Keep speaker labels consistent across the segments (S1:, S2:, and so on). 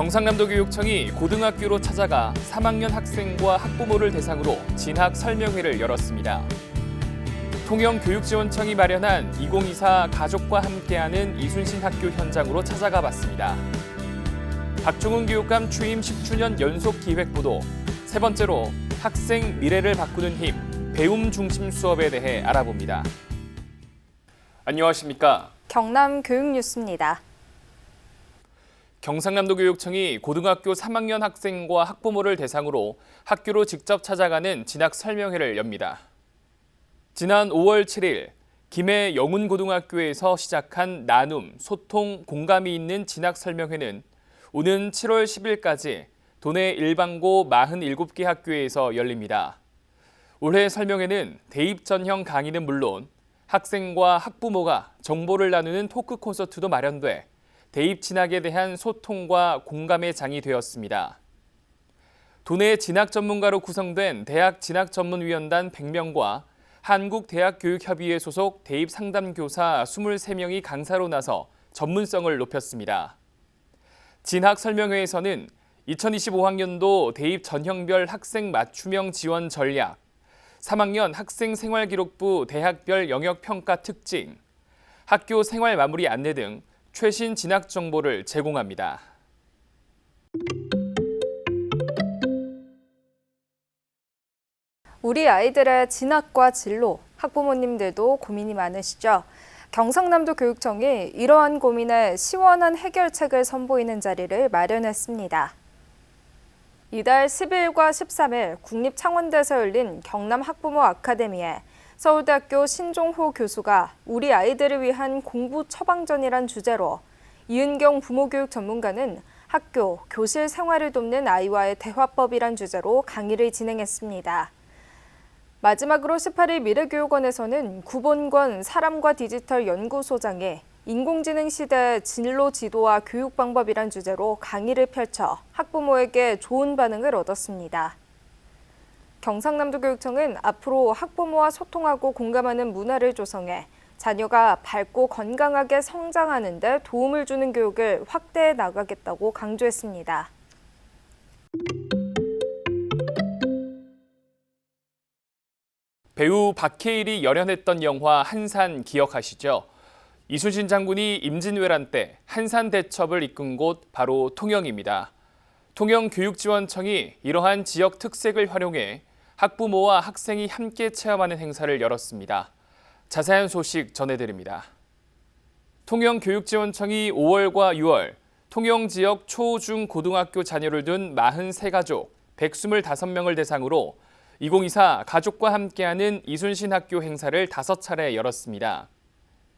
S1: 경상남도 교육청이 고등학교로 찾아가 3학년 학생과 학부모를 대상으로 진학 설명회를 열었습니다. 통영교육지원청이 마련한 2024 가족과 함께하는 이순신 학교 현장으로 찾아가 봤습니다. 박종훈 교육감 취임 10주년 연속 기획보도 세 번째로 학생 미래를 바꾸는 힘 배움 중심 수업에 대해 알아봅니다. 안녕하십니까?
S2: 경남 교육 뉴스입니다.
S1: 경상남도 교육청이 고등학교 3학년 학생과 학부모를 대상으로 학교로 직접 찾아가는 진학 설명회를 엽니다. 지난 5월 7일 김해 영훈고등학교에서 시작한 나눔, 소통, 공감이 있는 진학 설명회는 오는 7월 10일까지 도내 일반고 47개 학교에서 열립니다. 올해 설명회는 대입 전형 강의는 물론 학생과 학부모가 정보를 나누는 토크 콘서트도 마련돼 대입 진학에 대한 소통과 공감의 장이 되었습니다. 도내 진학 전문가로 구성된 대학 진학 전문위원단 100명과 한국대학교육협의회 소속 대입 상담교사 23명이 강사로 나서 전문성을 높였습니다. 진학 설명회에서는 2025학년도 대입 전형별 학생 맞춤형 지원 전략, 3학년 학생 생활기록부 대학별 영역 평가 특징, 학교 생활 마무리 안내 등 최신 진학 정보를 제공합니다.
S2: 우리 아이들의 진학과 진로, 학부모님들도 고민이 많으시죠? 경상남도 교육청이 이러한 고민에 시원한 해결책을 선보이는 자리를 마련했습니다. 이달 10일과 13일 국립창원대에서 열린 경남 학부모 아카데미에 서울대학교 신종호 교수가 우리 아이들을 위한 공부 처방전이란 주제로 이은경 부모교육 전문가는 학교, 교실 생활을 돕는 아이와의 대화법이란 주제로 강의를 진행했습니다. 마지막으로 18일 미래교육원에서는 구본권 사람과 디지털 연구소장이 인공지능 시대 진로 지도와 교육 방법이란 주제로 강의를 펼쳐 학부모에게 좋은 반응을 얻었습니다. 경상남도 교육청은 앞으로 학부모와 소통하고 공감하는 문화를 조성해 자녀가 밝고 건강하게 성장하는 데 도움을 주는 교육을 확대해 나가겠다고 강조했습니다.
S1: 배우 박해일이 열연했던 영화 한산 기억하시죠? 이순신 장군이 임진왜란 때 한산 대첩을 이끈 곳 바로 통영입니다. 통영교육지원청이 이러한 지역 특색을 활용해 학부모와 학생이 함께 체험하는 행사를 열었습니다. 자세한 소식 전해드립니다. 통영교육지원청이 5월과 6월 통영 지역 초, 중, 고등학교 자녀를 둔 43가족 125명을 대상으로 2024 가족과 함께하는 이순신 학교 행사를 5차례 열었습니다.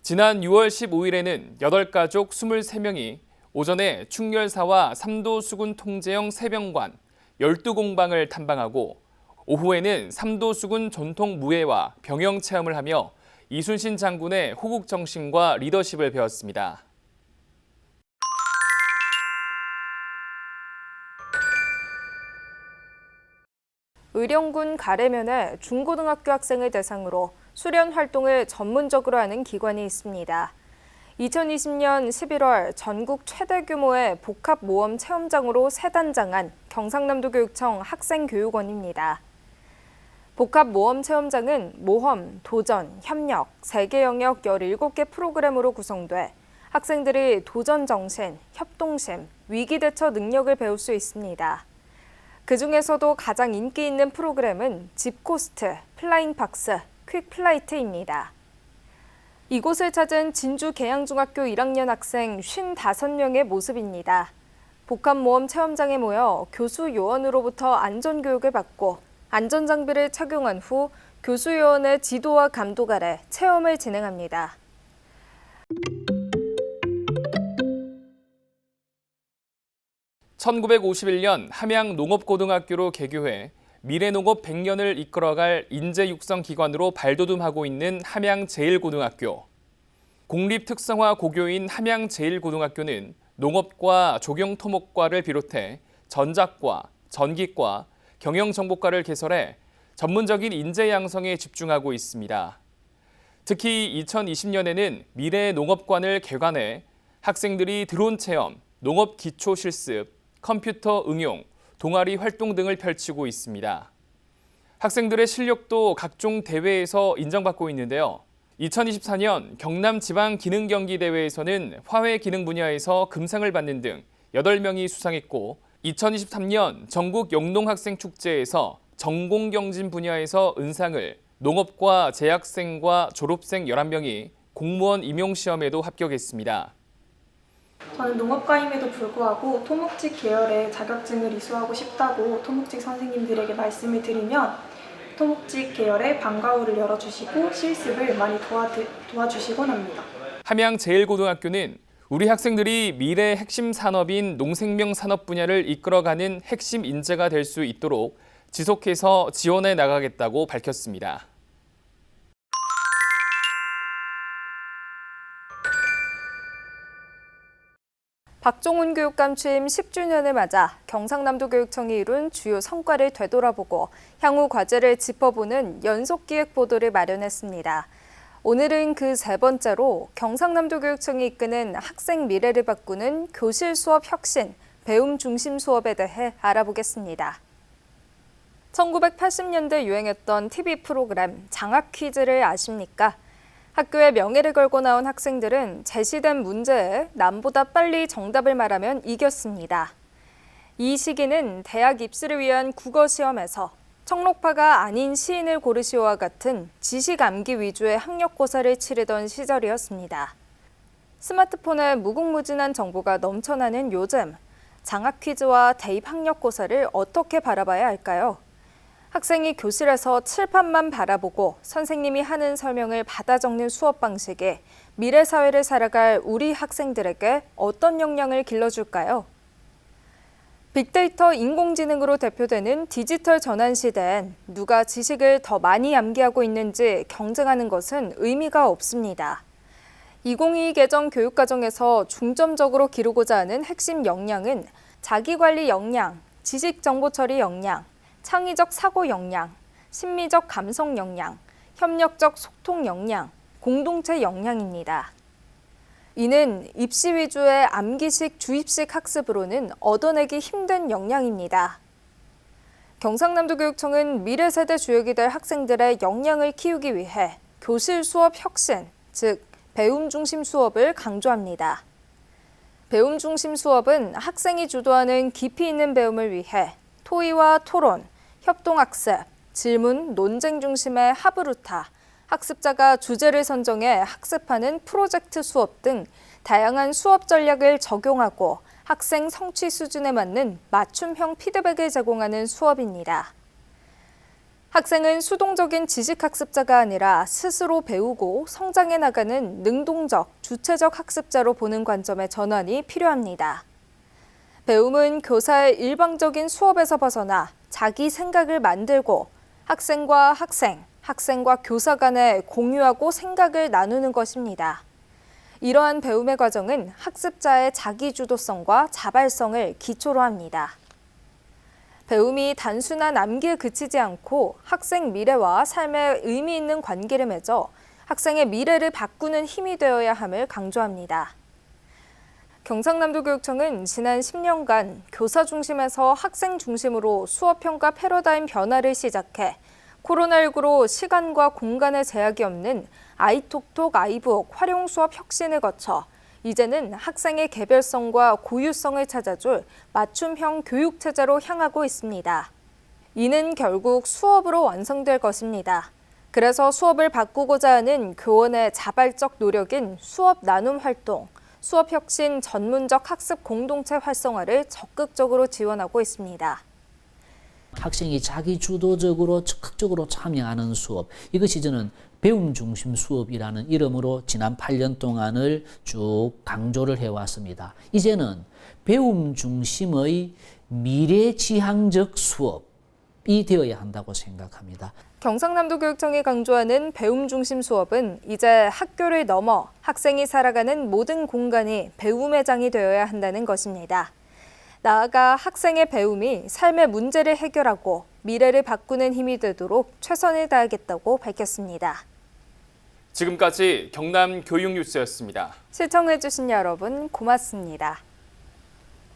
S1: 지난 6월 15일에는 8가족 23명이 오전에 충렬사와 삼도 수군 통제형 세병관 12공방을 탐방하고 오후에는 삼도 수군 전통 무예와 병영 체험을 하며 이순신 장군의 호국 정신과 리더십을 배웠습니다.
S2: 의령군 가래면에 중고등학교 학생을 대상으로 수련 활동을 전문적으로 하는 기관이 있습니다. 2020년 11월 전국 최대 규모의 복합 모험 체험장으로 새 단장한 경상남도 교육청 학생교육원입니다. 복합 모험 체험장은 모험, 도전, 협력, 세계 영역 17개 프로그램으로 구성돼 학생들이 도전 정신, 협동심, 위기 대처 능력을 배울 수 있습니다. 그 중에서도 가장 인기 있는 프로그램은 집코스트, 플라잉 박스, 퀵 플라이트입니다. 이곳을 찾은 진주 계양중학교 1학년 학생 55명의 모습입니다. 복합모험 체험장에 모여 교수 요원으로부터 안전교육을 받고 안전장비를 착용한 후 교수 요원의 지도와 감독 아래 체험을 진행합니다.
S1: (1951년) 함양 농업고등학교로 개교해 미래농업 100년을 이끌어갈 인재 육성 기관으로 발돋움하고 있는 함양제일고등학교. 공립특성화 고교인 함양제일고등학교는 농업과 조경토목과를 비롯해 전작과, 전기과, 경영정보과를 개설해 전문적인 인재 양성에 집중하고 있습니다. 특히 2020년에는 미래 농업관을 개관해 학생들이 드론 체험, 농업 기초 실습, 컴퓨터 응용, 동아리 활동 등을 펼치고 있습니다. 학생들의 실력도 각종 대회에서 인정받고 있는데요. 2024년 경남 지방 기능 경기 대회에서는 화훼 기능 분야에서 금상을 받는 등 8명이 수상했고 2023년 전국 영농 학생 축제에서 전공 경진 분야에서 은상을 농업과 재학생과 졸업생 11명이 공무원 임용 시험에도 합격했습니다.
S3: 저는 농업과임에도 불구하고 토목직 계열의 자격증을 이수하고 싶다고 토목직 선생님들에게 말씀을 드리면 토목직 계열의 방과후를 열어주시고 실습을 많이 도와드, 도와주시곤 합니다.
S1: 함양제일고등학교는 우리 학생들이 미래 핵심 산업인 농생명 산업 분야를 이끌어가는 핵심 인재가 될 수 있도록 지속해서 지원해 나가겠다고 밝혔습니다.
S2: 박종훈 교육감 취임 10주년을 맞아 경상남도 교육청이 이룬 주요 성과를 되돌아보고 향후 과제를 짚어보는 연속 기획 보도를 마련했습니다. 오늘은 그 세 번째로 경상남도 교육청이 이끄는 학생 미래를 바꾸는 교실 수업 혁신, 배움 중심 수업에 대해 알아보겠습니다. 1980년대 유행했던 TV 프로그램 장학 퀴즈를 아십니까? 학교의 명예를 걸고 나온 학생들은 제시된 문제에 남보다 빨리 정답을 말하면 이겼습니다. 이 시기는 대학 입시를 위한 국어 시험에서 청록파가 아닌 시인을 고르시오와 같은 지식 암기 위주의 학력고사를 치르던 시절이었습니다. 스마트폰에 무궁무진한 정보가 넘쳐나는 요즘, 장학 퀴즈와 대입 학력고사를 어떻게 바라봐야 할까요? 학생이 교실에서 칠판만 바라보고 선생님이 하는 설명을 받아 적는 수업 방식이 미래 사회를 살아갈 우리 학생들에게 어떤 영향을 길러줄까요? 빅데이터 인공지능으로 대표되는 디지털 전환 시대엔 누가 지식을 더 많이 암기하고 있는지 경쟁하는 것은 의미가 없습니다. 2022 개정 교육 과정에서 중점적으로 기르고자 하는 핵심 역량은 자기관리 역량, 지식 정보 처리 역량, 창의적 사고 역량, 심미적 감성 역량, 협력적 소통 역량, 공동체 역량입니다. 이는 입시 위주의 암기식 주입식 학습으로는 얻어내기 힘든 역량입니다. 경상남도 교육청은 미래 세대 주역이 될 학생들의 역량을 키우기 위해 교실 수업 혁신, 즉 배움 중심 수업을 강조합니다. 배움 중심 수업은 학생이 주도하는 깊이 있는 배움을 위해 토의와 토론, 협동학습, 질문, 논쟁 중심의 하브루타, 학습자가 주제를 선정해 학습하는 프로젝트 수업 등 다양한 수업 전략을 적용하고 학생 성취 수준에 맞는 맞춤형 피드백을 제공하는 수업입니다. 학생은 수동적인 지식학습자가 아니라 스스로 배우고 성장해 나가는 능동적, 주체적 학습자로 보는 관점의 전환이 필요합니다. 배움은 교사의 일방적인 수업에서 벗어나 자기 생각을 만들고 학생과 학생, 학생과 교사 간에 공유하고 생각을 나누는 것입니다. 이러한 배움의 과정은 학습자의 자기 주도성과 자발성을 기초로 합니다. 배움이 단순한 암기에 그치지 않고 학생 미래와 삶에 의미 있는 관계를 맺어 학생의 미래를 바꾸는 힘이 되어야 함을 강조합니다. 경상남도 교육청은 지난 10년간 교사 중심에서 학생 중심으로 수업 평가 패러다임 변화를 시작해 코로나19로 시간과 공간의 제약이 없는 아이톡톡 아이북 활용 수업 혁신을 거쳐 이제는 학생의 개별성과 고유성을 찾아줄 맞춤형 교육 체제로 향하고 있습니다. 이는 결국 수업으로 완성될 것입니다. 그래서 수업을 바꾸고자 하는 교원의 자발적 노력인 수업 나눔 활동, 수업 혁신 전문적 학습 공동체 활성화를 적극적으로 지원하고 있습니다.
S4: 학생이 자기 주도적으로 적극적으로 참여하는 수업 이것이 저는 배움 중심 수업이라는 이름으로 지난 8년 동안을 쭉 강조를 해왔습니다. 이제는 배움 중심의 미래 지향적 수업이 되어야 한다고 생각합니다.
S2: 경상남도 교육청이 강조하는 배움 중심 수업은 이제 학교를 넘어 학생이 살아가는 모든 공간이 배움의 장이 되어야 한다는 것입니다. 나아가 학생의 배움이 삶의 문제를 해결하고 미래를 바꾸는 힘이 되도록 최선을 다하겠다고 밝혔습니다.
S1: 지금까지 경남 교육뉴스였습니다.
S2: 시청해주신 여러분 고맙습니다.